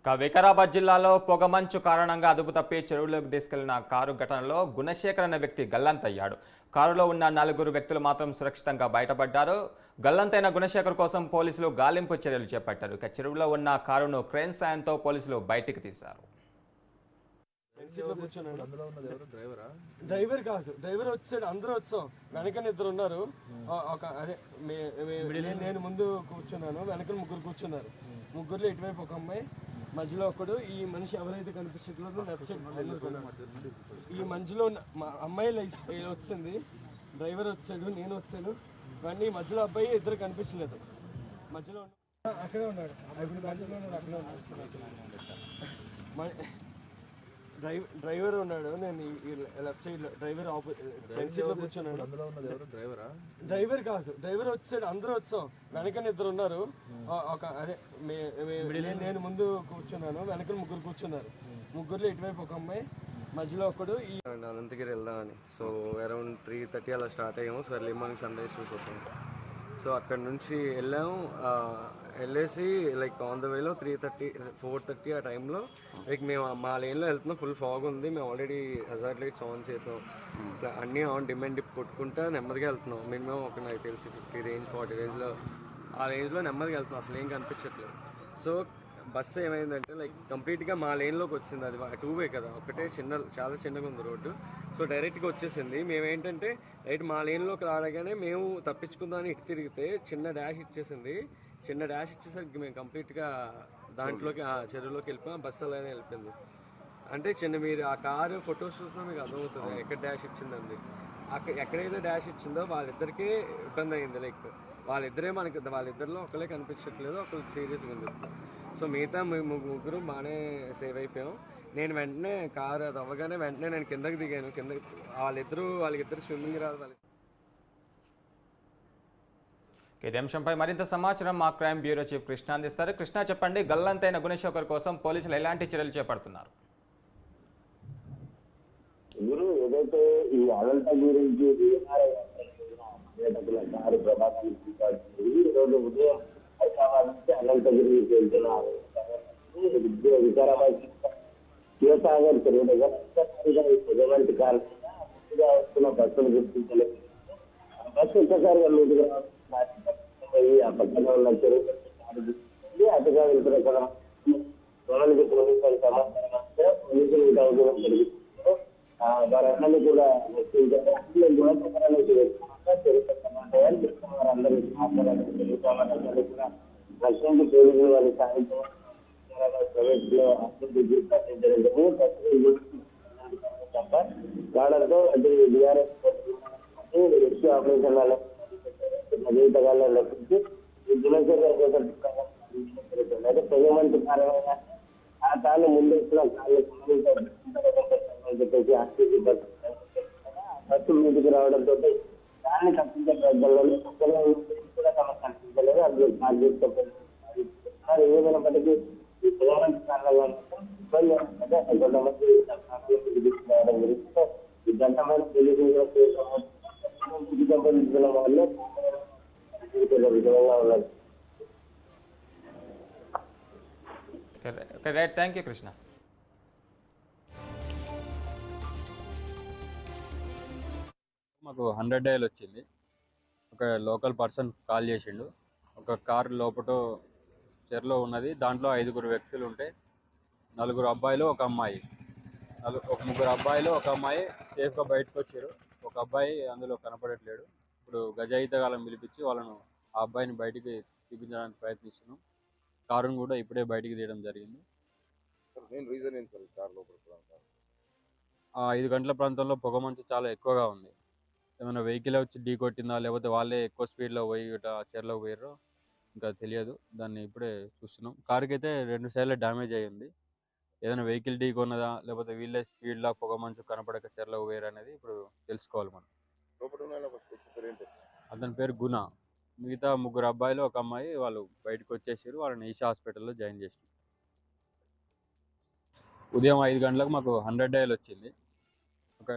ఇక వికారాబాద్ జిల్లాలో పొగమంచు కారణంగా అదుపు తప్పి చెరువులోకి తీసుకెళ్ళిన కారు ఘటనలో గుణశేఖర్ అనే వ్యక్తి గల్లంతయ్యాడు. కారులో ఉన్న నలుగురు వ్యక్తులు మాత్రం సురక్షితంగా బయటపడ్డారు. గల్లంతైన గుణశేఖర్ కోసం పోలీసులు గాలింపు చర్యలు చేపట్టారు. ఇక చెరువులో ఉన్న కారును క్రేన్ సాయంతో పోలీసులు బయటికి తీశారు. డ్రైవరా? డ్రైవర్ కాదు. డ్రైవర్ వచ్చాడు. అందరూ వచ్చాం. వెనకన ఇద్దరు ఉన్నారు. ఒక అదే నేను ముందు కూర్చున్నాను. వెనక ముగ్గురు కూర్చున్నారు. ముగ్గురులో ఇటువైపు ఒక అమ్మాయి మధ్యలో ఒకడు ఈ మనిషి ఎవరైతే కనిపించట్లేదో లెఫ్ట్ సైడ్ ఈ మధ్యలో ఉన్న మా అమ్మాయి వచ్చింది డ్రైవర్ వచ్చాడు నేను వచ్చాను. కానీ మధ్యలో అబ్బాయి ఇద్దరు కనిపించలేదు. మధ్యలో అక్కడే ఉన్నాడు. అక్కడే ఉన్నాడు. మ- డ్రైవర్ డ్రైవర్ ఉన్నాడు. నేను ఈ- లెఫ్ట్ సైడ్లో డ్రైవర్ ఫ్రంట్ సీట్లో కూర్చున్నాడు. అందులో ఉన్నది ఎవరు? డ్రైవరా? డ్రైవర్ కాదు. డ్రైవర్ వచ్చాడు అందరూ వచ్చాం. వెనకన ఇద్దరు ఉన్నారు. ఒక అదే నేను- ముందు కూర్చున్నాను. వెనక ముగ్గురు కూర్చున్నారు. ముగ్గురులో ఇటువైపు ఒక అమ్మాయి మధ్యలో ఒకడు. ఈ అనంతగిరి వెళ్దామని. సో అరౌండ్ త్రీ థర్టీ అలా స్టార్ట్ అయ్యాము. So early morning sun rise so అక్కడ నుంచి వెళ్ళాము. ఆ, వెళ్ళేసి లైక్ ఆన్ ద వేలో త్రీ థర్టీ ఫోర్ థర్టీ ఆ టైంలో లైక్ మేము మా లేన్లో వెళ్తున్నాం ఫుల్ ఫాగ్ ఉంది. మేము ఆల్రెడీ హజార్డ్ లైట్స్ ఆన్ చేసాం. ఇట్లా అన్నీ ఆన్ డిమాండ్ డిప్ కొట్టుకుంటా నెమ్మదిగా వెళ్తున్నాం. మినిమం ఒక నాకు తెలిసి ఫిఫ్టీ రేంజ్ ఫార్టీ రేంజ్లో ఆ రేంజ్లో నెమ్మదిగా వెళ్తున్నాం. అసలు ఏం కనిపించట్లేదు. సో బస్సు ఏమైందంటే లైక్ కంప్లీట్గా మా లేన్లోకి వచ్చింది. అది టూ వే కదా. ఒకటే చిన్న చాలా చిన్నగా ఉంది రోడ్డు. సో డైరెక్ట్గా వచ్చేసింది. మేము ఏంటంటే రైట్ మా లేన్లోకి రాగానే మేము తప్పించుకుందామని ఇటు తిరిగితే చిన్న డాష్ ఇచ్చేసింది. చిన్న డాష్ ఇచ్చేసరికి మేము కంప్లీట్గా దాంట్లోకి ఆ చెరువులోకి వెళ్ళిపోయాం బస్సు అలానే వెళ్ళిపోయింది. అంటే చిన్న మీరు ఆ కారు ఫొటోస్ చూసినా మీకు అర్థమవుతుంది ఎక్కడ డాష్ ఇచ్చిందండి. అక్కడ ఎక్కడైతే డాష్ ఇచ్చిందో వాళ్ళిద్దరికీ ఇబ్బంది అయింది లైక్ వాళ్ళిద్దరే మనకి వాళ్ళిద్దరిలో ఒకరే కనిపించట్లేదు ఒకరు సీరియస్గా ఉంది సో మిగతా ముగ్గురు బాగానే సేవ్ అయిపోయాం. నేను వెంటనే కారు అది అవ్వగానే వెంటనే నేను కిందకి దిగాను కింద వాళ్ళిద్దరూ వాళ్ళిద్దరు స్విమ్మింగ్ రాదు వాళ్ళ ఇదే అంశంపై మరింత సమాచారం మా క్రైమ్ బ్యూరో చీఫ్ కృష్ణ అందిస్తారు. కృష్ణ చెప్పండి గల్లంతైన గుణశేఖర్ కోసం పోలీసులు ఎలాంటి చర్యలు చేపడుతున్నారు? గురు ఏదైతే ఈ అనంత గురించి పర్యాటకుల కారు ఈ రోజు ఉదయం హైదరాబాద్ నుంచి అనంతగిరికి వెళ్తున్న వికారాబాద్ శివసాగర్ చెరువు దగ్గర కారణంగా వస్తున్న బస్సులు గుర్తించలేదు. బస్సు ఒక్కసారిగా మీదుగా ఆ పక్కన ఉన్న చెరువు అటుగా వెళ్తున్న కూడా గమనికి పోలీసులు సమాచారం వస్తే పోలీసులు ఈ అవసరం జరిగింది వారందరినీ కూడా రక్షించారు అందులో చెప్తున్నారు అందరూ మాట్లాడాలని తెలుసుకోవాలని కూడా పోలీసులు వారి సాయంత్రం ప్రైవేట్లో అభివృద్ధి జరిగింది తప్ప కావడంతో అటు బీఆర్ఎస్ రెస్క్యూ ఆపరేషన్ వాళ్ళు రక్షించి ఈ గుణశేఖర్ కోసం జరుగుతుంది అయితే పొగమంటి కారణంగా ఆ తాను ముందు వచ్చిన కాళ్ళు అని చెప్పేసి ఆర్టీసీ బస్సు బస్సు మీదకి రావడంతో దాన్ని తప్పించే ప్రజల్లో ఒక్కలో కూడా తమకు కనిపించలేదు అది ఆర్టీసీ ఏమైనప్పటికీ ఈ గవర్నమెంట్ కారణంగా మాత్రం ఇబ్బంది అంటే కొంతమంది రావడం గురించి సో ఈ గంటమైన పోలీసులు సంబంధించిన వాళ్ళు రైట్ థ్యాంక్ యూ కృష్ణ. మాకు హండ్రెడ్ డైల్ వచ్చింది. ఒక లోకల్ పర్సన్ కాల్ చేసిండు. ఒక కార్ లోపట చెరలో ఉన్నది. దాంట్లో ఐదుగురు వ్యక్తులు ఉంటే నలుగురు అబ్బాయిలు ఒక అమ్మాయి. నలు ఒక ముగ్గురు అబ్బాయిలు ఒక అమ్మాయి సేఫ్గా బయటకు వచ్చారు ఒక అబ్బాయి అందులో కనపడట్లేడు. ఇప్పుడు గజాయితగాలం పిలిపించి వాళ్ళను ఆ అబ్బాయిని బయటికి చూపించడానికి ప్రయత్నిస్తున్నాం. కారును కూడా ఇప్పుడే బయటికి తీయడం జరిగింది. నేను రీజన్ ఏంటి సార్ కార్ లోపల ఆ ఐదు గంటల ప్రాంతంలో పొగమంచు చాలా ఎక్కువగా ఉంది. ఏమైనా వెహికల్ వచ్చి ఢీ కొట్టిందా లేకపోతే వాళ్ళే ఎక్కువ స్పీడ్లో పోయి ఇట్లా చెరలోకి పోయారో ఇంకా తెలియదు. దాన్ని ఇప్పుడే చూస్తున్నాం. కార్కి అయితే రెండు సైడ్ల డ్యామేజ్ అయ్యి ఉంది ఏదైనా వెహికల్ ఢీ కొన్నదా లేకపోతే వీళ్ళే స్పీడ్లో పొగమంచు కనపడక చెరలోకి పోయారు అనేది ఇప్పుడు తెలుసుకోవాలి మనం. అతని పేరు గుణ. మిగతా ముగ్గురు అబ్బాయిలు ఒక అమ్మాయి వాళ్ళు బయటకు వచ్చేసారు వాళ్ళని ఈషా హాస్పిటల్లో జాయిన్ చేసి ఉదయం ఐదు గంటలకు మాకు హండ్రెడ్ డైల్ వచ్చింది. ఒక